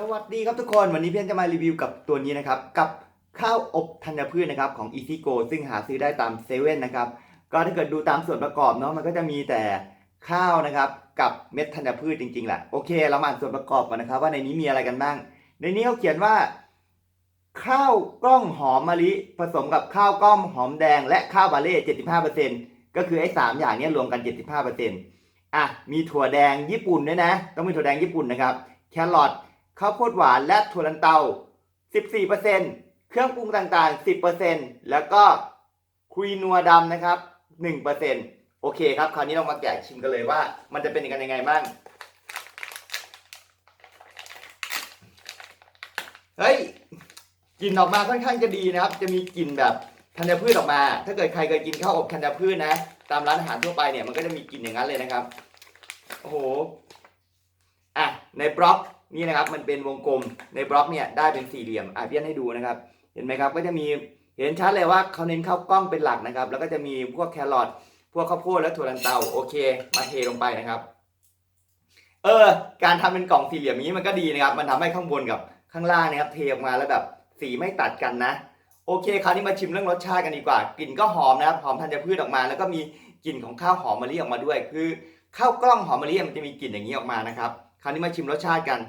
สวัสดีครับทุกคนวันนี้เพียนจะมารีวิวกับตัวนี้นะครับ กับข้าวอบธัญพืชนะครับของ Easy Go ซึ่งหาซื้อได้ตามเซเว่นนะครับก็ถ้าเกิดดูตามส่วนประกอบเนาะมันก็จะมีแต่ข้าวนะครับกับเม็ดธัญพืชจริงๆแหละโอเค เรามาอ่านส่วนประกอบก่อนนะครับ ว่าในนี้มีอะไรกันบ้าง ในนี้เขาเขียนว่า ข้าวกล้องหอมมะลิผสมกับข้าวกล้องหอมแดง และข้าวบาเล่75%ก็คือไอ้สามอย่างเนี้ยรวมกัน 75%อะมีถั่วแดงญี่ปุ่นด้วยนะ ต้องมีถั่วแดงญี่ปุ่นนะครับ แครอท ข้าวโพดหวานและถั่วลันเตา 14%เครื่องปรุงต่างๆ 10%แล้วก็คุยนัวดำนะครับ 1%โอเคครับ คราวนี้เรามาแกะชิมกันเลยว่า มันจะเป็นกันยังไงบ้าง เฮ้ยกลิ่นออกมาค่อนข้างจะดีนะครับ จะมีกลิ่นแบบธัญพืชออกมา ถ้าเกิดใครเคยกินข้าวอบธัญพืชนะ ตามร้านอาหารทั่วไปเนี่ยมันก็จะมีกลิ่นอย่างนั้นเลยนะครับ โอ้โห อะ ในบล็อก นี่นะครับมันเป็นวงกลมในบล็อกเนี่ยได้เป็นสี่เหลี่ยมอะเพี้ยนให้ดูนะครับ เห็นไหมครับก็จะมีเห็นชัดเลยว่าเขาเน้นข้าวกล้องเป็นหลักนะครับ แล้วก็จะมีพวกแครอทพวกข้าวโพดและถั่วลันเตาโอเค มาเทลงไปนะครับ เออ การทำเป็นกล่องสี่เหลี่ยมนี้มันก็ดีนะครับ มันทำให้ข้างบนกับข้างล่างนะครับ เทออกมาแล้วแบบสีไม่ตัดกันนะ โอเค คราวนี้มาชิมเรื่องรสชาติกันดีกว่า กลิ่นก็หอมนะครับหอมธัญพืชออกมา แล้วก็มีกลิ่นของข้าวหอมมะลิออกมาด้วย คือข้าวกล้องหอมมะลิมันจะมีกลิ่นอย่างนี้ออกมานะครับ ราวนี้มาชิมรสชาติกัน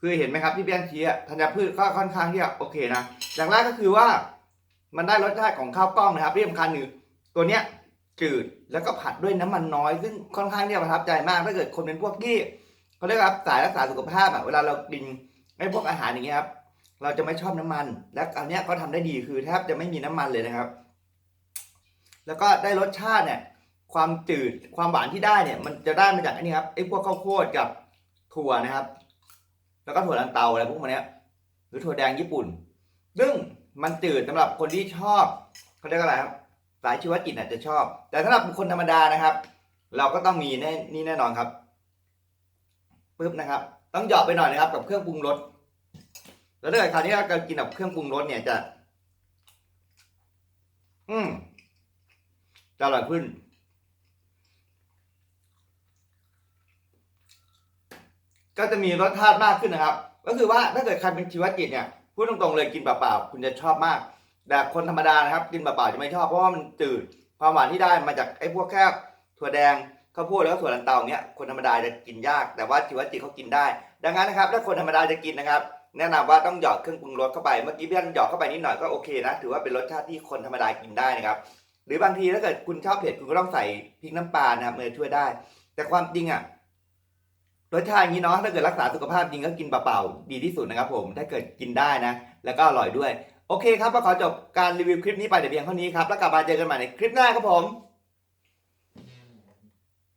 คือเห็นไหมครับที่เบี้ยนชี้อะธัญพืชก็ค่อนข้างที่จะโอเคนะอย่างแรกก็คือว่ามันได้รสชาติของข้าวกล้องนะครับที่สำคัญคือตัวเนี้ยจืดแล้วก็ผัดด้วยน้ำมันน้อย ซึ่งค่อนข้างที่จะประทับใจมากถ้าเกิดคนเป็นพวกที่เขาเรียกว่าสายรักษาสุขภาพอะเวลาเรากินไอ้พวกอาหารอย่างเงี้ยครับเราจะไม่ชอบน้ำมัน และอันเนี้ยเขาทำได้ดีคือแทบจะไม่มีน้ำมันเลยนะครับ แล้วก็ได้รสชาติเนี่ยความจืดความหวานที่ได้เนี่ย มันจะได้มาจากอันนี้ครับไอ้พวกข้าวโพดกับถั่วนะครับ แล้วก็ถั่วลันเตาอะไรพวกมันเนี้ยหรือถั่วแดงญี่ปุ่น ซึ่งมันจืดสำหรับคนที่ชอบเขาเรียกอะไรครับสายชีวจิตอาจจะชอบ แต่สำหรับคคลธรรมดานะครับ เราก็ต้องมีแน่นี่แน่นอนครับปึ๊บนะครับ ต้องหยอกไปหน่อยนะครับกับเครื่องปรุงรสแล้วถ้าเกิดคราวนี้เรากินกับเครื่องปรุงรสเนี่ยจะ อืมจะอร่อยขึ้น ก็จะมีรสชาติมากขึ้นนะครับ ก็คือว่าถ้าเกิดใครเป็นชีวจิตเนี่ยพูดตรงๆเลยกินเปล่าๆคุณจะชอบมาก แต่คนธรรมดานะครับกินเปล่าๆจะไม่ชอบเพราะว่ามันจืดความหวานที่ได้มาจากไอ้พวกแค่ถั่วแดงข้าวโพดแล้วก็ถั่วลันเตาเนี้ยคนธรรมดาจะกินยาก แต่ว่าชีวจิตเขากินได้ ดังนั้นนะครับถ้าคนธรรมดาจะกินนะครับ แนะนำว่าต้องหยอดเครื่องปรุงรสเข้าไปเมื่อกี้พี่อันหยอดเข้าไปนิดหน่อยก็โอเคนะถือว่าเป็นรสชาติที่คนธรรมดากินได้นะครับหรือบางทีถ้าเกิดคุณชอบเผ็ดคุณก็ต้องใส่พริกน้ำปลานะครับมันจะช่วยได้ แต่ความจริงอะ รสชาติอย่างนี้เนาะถ้าเกิดรักษาสุขภาพจริงก็กินเปล่าๆดีที่สุดนะครับผมถ้าเกิดกินได้นะ แล้วก็อร่อยด้วย โอเคครับก็ขอจบการรีวิวคลิปนี้ไปแต่เพียงเท่านี้ครับแล้วกลับมาเจอกันใหม่ในคลิปหน้าครับผม